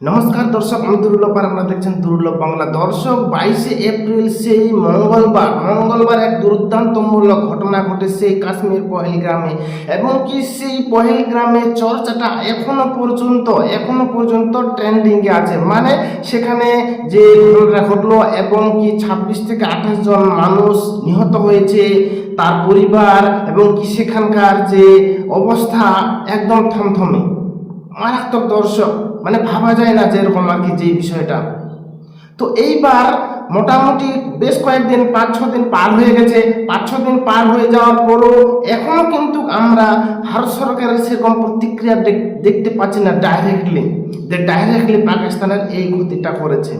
নমস্কার, দর্শক, আমি দুর্লভ আর আপনারা দেখছেন দুর্লভ বাংলা। দর্শক, বাইশে এপ্রিল, সেই মঙ্গলবার মঙ্গলবার এক দুর্দান্তমূলক ঘটনা ঘটে সেই কাশ্মীর পহেল গ্রামে। এবং কি সেই পহেল গ্রামে চর্চাটা এখনও পর্যন্ত এখনও পর্যন্ত ট্রেন্ডিংয়ে আছে? মানে সেখানে যে ঘটনাটা ঘটলো এবং কি ছাব্বিশ থেকে আঠাশ জন মানুষ নিহত হয়েছে, তার পরিবার এবং কি সেখানকার যে অবস্থা একদম থমথমে। মারাত্মক দর্শক মানে ভাবা যায় না যে এরকম আর কি যে বিষয়টা। তো এইবার মোটামুটি বেশ কয়েকদিন, পাঁচ ছ দিন পার হয়ে গেছে। পাঁচ ছ দিন পার হয়ে যাওয়ার পরও এখনও কিন্তু আমরা ভারত সরকারের সেরকম প্রতিক্রিয়া দেখ- দেখতে পাচ্ছি না ডাইরেক্টলি যে ডাইরেক্টলি পাকিস্তানের এই ক্ষতিটা করেছে।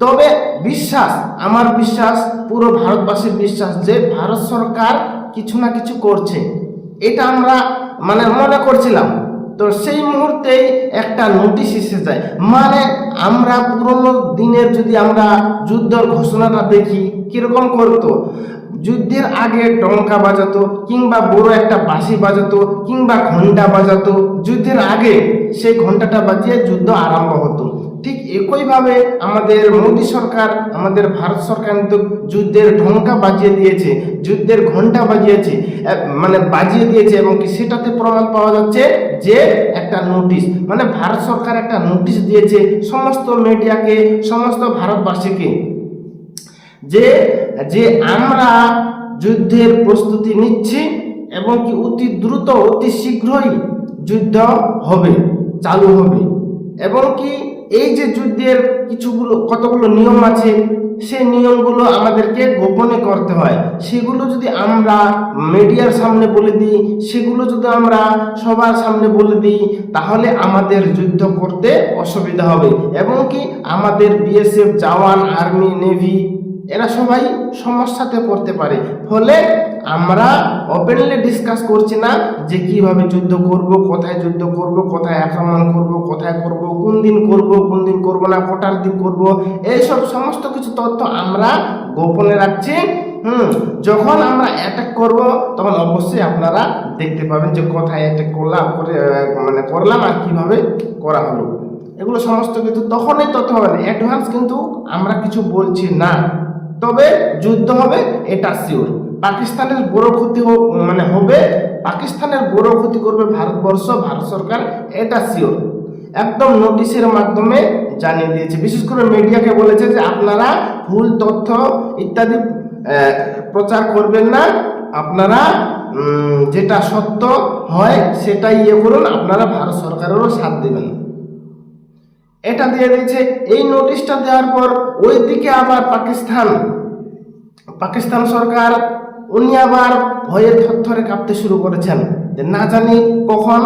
তবে বিশ্বাস, আমার বিশ্বাস, পুরো ভারতবাসীর বিশ্বাস যে ভারত সরকার কিছু না কিছু করছে। এটা আমরা মানে মনে করছিলাম। তো সেই মুহূর্তেই একটা নোটিশ এসে যায়। মানে আমরা পুরনো দিনের যদি আমরা যুদ্ধের ঘোষণাটা দেখি, কীরকম করতো? যুদ্ধের আগে টঙ্কা বাজাতো, কিংবা বড় একটা বাঁশি বাজাতো, কিংবা ঘণ্টা বাজাতো। যুদ্ধের আগে সেই ঘন্টাটা বাজিয়ে যুদ্ধ আরম্ভ হতো। ঠিক একইভাবে আমাদের মোদী সরকার, আমাদের ভারত সরকার কিন্তু যুদ্ধের ঢঙ্কা বাজিয়ে দিয়েছে, যুদ্ধের ঘণ্টা বাজিয়েছে মানে বাজিয়ে দিয়েছে এবং কি সেটাতে প্রমাণ পাওয়া যাচ্ছে যে একটা নোটিশ মানে ভারত সরকার একটা নোটিশ দিয়েছে সমস্ত মিডিয়াকে, সমস্ত ভারতবাসীকে যে যে আমরা যুদ্ধের প্রস্তুতি নিচ্ছি এবং কি অতি দ্রুত, অতি শীঘ্রই যুদ্ধ হবে, চালু হবে এবং কি এই যে যুদ্ধের কিছুগুলো, কতগুলো নিয়ম আছে, সেই নিয়মগুলো আমাদেরকে গোপনে করতে হয়। সেগুলো যদি আমরা মিডিয়ার সামনে বলে দিই, সেগুলো যদি আমরা সবার সামনে বলে দিই, তাহলে আমাদের যুদ্ধ করতে অসুবিধা হবে। এবং কি আমাদের বিএসএফ জওয়ান আর্মি নেভি এরা সবাই সমস্যাতে পড়তে পারে। ফলে আমরা ওপেনলি ডিসকাস করছি না যে কীভাবে যুদ্ধ করব, কোথায় যুদ্ধ করব, কোথায় আক্রমণ করব, কোথায় করব, কোন দিন করব, কোন দিন করব না, কোটার দিন করব। এইসব সমস্ত কিছু তথ্য আমরা গোপনে রাখছি। হুম, যখন আমরা অ্যাটাক করব, তখন অবশ্যই আপনারা দেখতে পাবেন যে কোথায় অ্যাটাক করলাম, করে মানে করলাম আর কীভাবে করা হলো। এগুলো সমস্ত কিছু তখনই তথ্য হবে অ্যাডভান্স কিন্তু আমরা কিছু বলছি না। তবে যুদ্ধ হবে, এটা শিওর পাকিস্তানের বড় ক্ষতি মানে হবে, পাকিস্তানের বড় ক্ষতি করবে ভারতবর্ষ, ভারত সরকার, এটা শিওর একদম নোটিশের মাধ্যমে জানিয়ে দিয়েছে। বিশেষ করে মিডিয়াকে বলেছে যে আপনারা ভুল তথ্য ইত্যাদি প্রচার করবেন না। আপনারা যেটা সত্য হয় সেটাই ইয়ে করুন। আপনারা ভারত সরকারেরও সাথ দেবেন। এটা দিয়ে দিয়েছে, এই নোটিশটা দেওয়ার পর ওই দিকে আবার পাকিস্তান। পাকিস্তান সরকার উনি আবার ভয়ে থরথরে কাঁপতে শুরু করেছেন যে না জানি কখন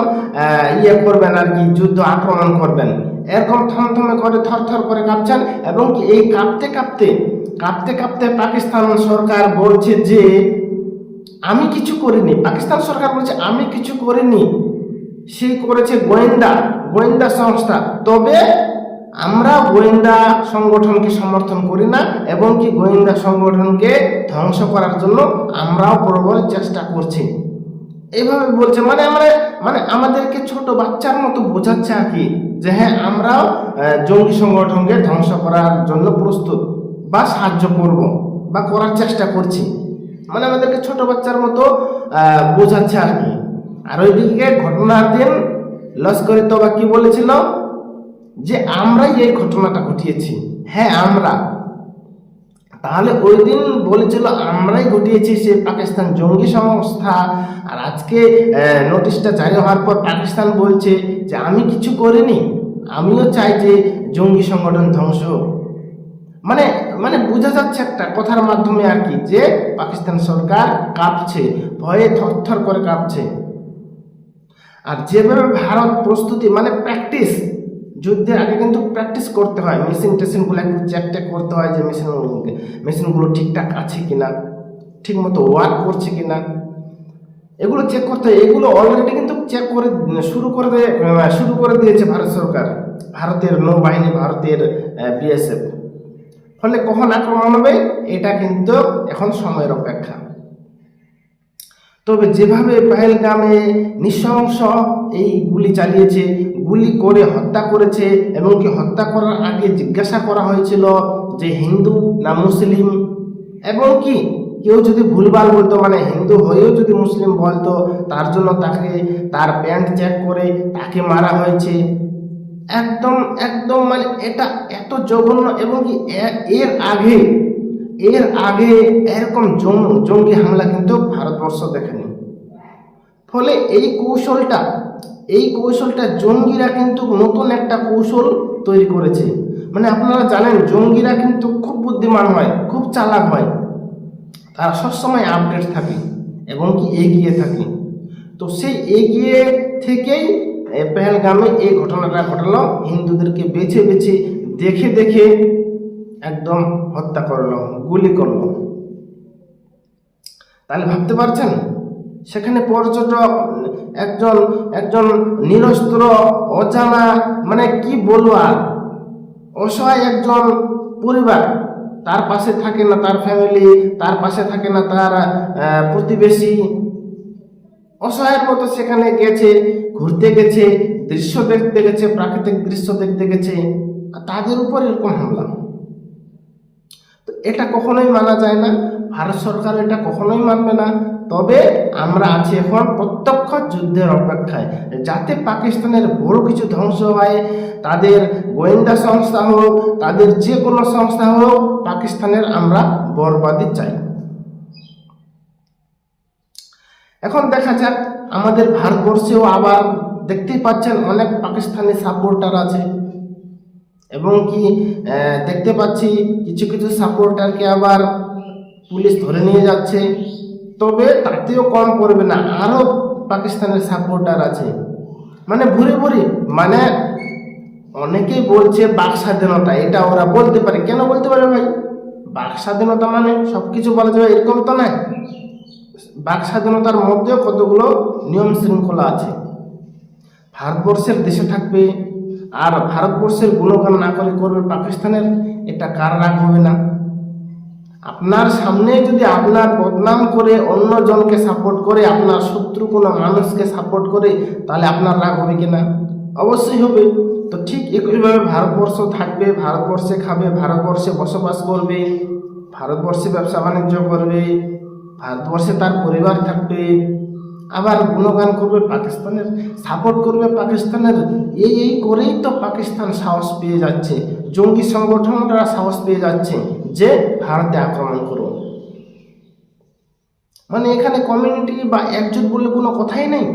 ইয়ে করবেন আর কি, যুদ্ধ আক্রমণ করবেন। এরকম থমথমে করে থরথর করে কাঁপছেন এবং এই কাঁপতে কাঁপতে কাঁপতে কাঁপতে পাকিস্তান সরকার বলছে যে, আমি কিছু করিনি। পাকিস্তান সরকার বলছে, আমি কিছু করিনি। সে করেছে গোয়েন্দা গোয়েন্দা সংস্থা। তবে আমরা গোয়েন্দা সংগঠনকে সমর্থন করি না, এবং কি গোয়েন্দা সংগঠনকে ধ্বংস করার জন্য আমরাও প্রবল চেষ্টা করছি। এইভাবে বলছে মানে আমরা মানে আমাদেরকে ছোট বাচ্চার মতো বোঝাচ্ছে আর কি, যে হ্যাঁ আমরাও জঙ্গি সংগঠনকে ধ্বংস করার জন্য প্রস্তুত বা সাহায্য করব বা করার চেষ্টা করছি। মানে আমাদেরকে ছোট বাচ্চার মতো বোঝাচ্ছে আর কি। আর ওইদিকে ঘটনার দিন লস্করিত বা কি বলেছিল? যে আমরাই এই ঘটনাটা ঘটিয়েছি। হ্যাঁ আমরা। তাহলে ওই দিন বলেছিল, আমরাই ঘটিয়েছি সে পাকিস্তান জঙ্গি সংস্থা। আর আজকে নোটিশটা জারি হওয়ার পর পাকিস্তান বলছে যে, আমি কিছু করিনি। আমিও চাই যে জঙ্গি সংগঠন ধ্বংস মানে মানে বোঝা যাচ্ছে একটা কথার মাধ্যমে আর কি, যে পাকিস্তান সরকার কাঁপছে, ভয়ে থরথর করে কাঁপছে। আর যেভাবে ভারত প্রস্তুতি মানে প্র্যাকটিস যুদ্ধের আগে কিন্তু প্র্যাকটিস করতে হয়। মেশিন টেশিনগুলো একটু চেক টেক করতে হয় যে মেশিন মেশিনগুলো ঠিকঠাক আছে কিনা ঠিক মতো ওয়ার্ক করছে কিনা। এগুলো চেক করতে হয়। এগুলো অলরেডি কিন্তু চেক করে, শুরু করে শুরু করে দিয়েছে ভারত সরকার। ভারতের নৌবাহিনী, ভারতের বিএসএফ ফলে কখন আক্রমণ হবে? এটা কিন্তু এখন সময়ের অপেক্ষা। তবে যেভাবে পেহেলগামে নৃশংস এই গুলি চালিয়েছে, গুলি করে হত্যা করেছে এবং কি হত্যা করার আগে জিজ্ঞাসা করা হয়েছিল যে হিন্দু না মুসলিম? এবং কি কেউ যদি ভুলভাল বলতো মানে হিন্দু হয়েও যদি মুসলিম বলতো, তার জন্য তাকে, তার প্যান্ট চেক করে তাকে মারা হয়েছে। একদম একদম মানে এটা এত জঘন্য এবং কি এর আগে এর আগে এরকম জঙ্গ- হামলা কিন্তু ভারতবর্ষ দেখেনি। ফলে এই কৌশলটা এই কৌশলটা জঙ্গিরা কিন্তু নতুন একটা কৌশল তৈরি করেছে। মানে আপনারা জানেন, জঙ্গিরা কিন্তু খুব বুদ্ধিমান হয়, খুব চালাক হয়। তারা সবসময় আপডেট থাকে এবং কি এগিয়ে থাকে। তো সেই এগিয়ে থেকেই পেহেলগামে এই ঘটনাটা ঘটালো। হিন্দুদেরকে বেছে বেছে দেখে দেখে একদম হত্যা করল, গুলি করল। তাহলে ভাবতে পারছেন? সেখানে পর্যটক, একজন একজন নিরস্ত্র, অজানা মানে কি বলব আর? অসহায় একজন পরিবার। তার পাশে থাকে না তার ফ্যামিলি তার পাশে থাকে না তার প্রতিবেশী। অসহায়ের মতো সেখানে গেছে, ঘুরতে গেছে, দৃশ্য দেখতে গেছে, প্রাকৃতিক দৃশ্য দেখতে গেছে। তাদের উপর এরকম হামলা। এটা কখনোই মানা যায় না। ভারত সরকার এটা কখনোই মানবে না। তবে আমরা আছি এখন প্রত্যক্ষ যুদ্ধের অপেক্ষায়। যাতে পাকিস্তানের বড় কিছু ধ্বংস হয়, তাদের গোয়েন্দা সংস্থা হোক, তাদের যে কোনো সংস্থা হোক, পাকিস্তানের আমরা বরবাদি চাই। এখন দেখা যাক, আমাদের ভারতবর্ষেও আবার দেখতেই পাচ্ছেন অনেক পাকিস্তানি সাপোর্টার আছে। এবং কি দেখতে পাচ্ছি কিছু কিছু সাপোর্টারকে আবার পুলিশ ধরে নিয়ে যাচ্ছে। তবে তাতেও কম পড়বে না আরও পাকিস্তানের সাপোর্টার আছে। মানে ভুরি ভুরি মানে অনেকেই বলছে বাক স্বাধীনতা, এটা ওরা বলতে পারে। কেন বলতে পারে ভাই? বাক স্বাধীনতা মানে সব কিছু বলা যাবে, এরকম তো নয়। বাক স্বাধীনতার মধ্যেও কতগুলো নিয়ম শৃঙ্খলা আছে। ভারতবর্ষের দেশে থাকবে আর ভারতবর্ষের গুণগান না করে করবে পাকিস্তানের, এটা কার রাগ হবে না? আপনার সামনে যদি আপনার বদনাম করে অন্য জনকে সাপোর্ট করে, আপনার শত্রু কোনো মানুষকে সাপোর্ট করে, তাহলে আপনার রাগ হবে কিনা? অবশ্যই হবে। তো ঠিক একইভাবে ভারতবর্ষ থাকবে, ভারতবর্ষে খাবে, ভারতবর্ষে বসবাস করবে, ভারতবর্ষে ব্যবসা বাণিজ্য করবে, ভারতবর্ষে তার পরিবার থাকবে। আবার গুণগান করবে পাকিস্তানের সাপোর্ট করবে পাকিস্তানের। এই এই করেই তো পাকিস্তান সাহস পেয়ে যাচ্ছে। জঙ্গি সংগঠনরা সাহস পেয়ে যাচ্ছে যে ভারতে আক্রমণ করো মানে এখানে কমিউনিটি বা একজোট বলে কোনো কথাই নেই।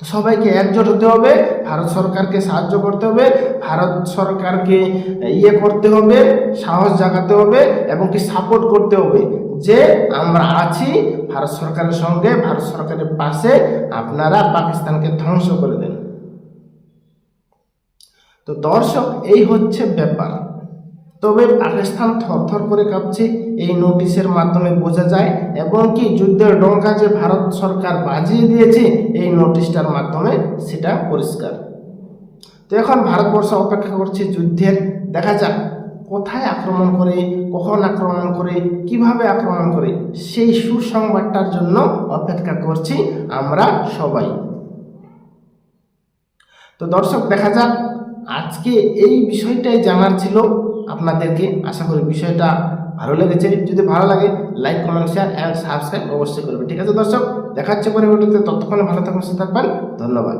তো সবাইকে একজোট হতে হবে, ভারত সরকারকে সাহায্য করতে হবে, ভারত সরকারকে ইয়ে করতে হবে, সাহস জাগাতে হবে এবং কি সাপোর্ট করতে হবে। যে আমরা আছি, ভারত সরকারের সঙ্গে, ভারত সরকারের পাশে, আপনারা পাকিস্তানকে ধ্বংস করে দেন। তো দর্শক, এই হচ্ছে ব্যাপার। তবে পাকিস্তান থরথর করে কাঁপছে, এই নোটিশের মাধ্যমে বোঝা যায়, এবং কি যুদ্ধের ডঙ্কা যে ভারত সরকার বাজিয়ে দিয়েছে, এই নোটিশটার মাধ্যমে সেটা পরিষ্কার। তো এখন ভারতবর্ষ অপেক্ষা করছে যুদ্ধের। দেখা যাক। কোথায় আক্রমণ করে, কখন আক্রমণ করে, কীভাবে আক্রমণ করে, সেই সুসংবাদটার জন্য অপেক্ষা করছি আমরা সবাই। তো দর্শক, দেখা যাক, আজকে এই বিষয়টাই জানার ছিল আপনাদেরকে। আশা করি বিষয়টা ভালো লেগেছে। যদি ভালো লাগে like comment share and subscribe অবশ্যই করবে ঠিক আছে দর্শক দেখাচ্ছে পরে ভিডিওতে ততক্ষণে ভালো থাকুন, সুস্থ থাকবেন। ধন্যবাদ।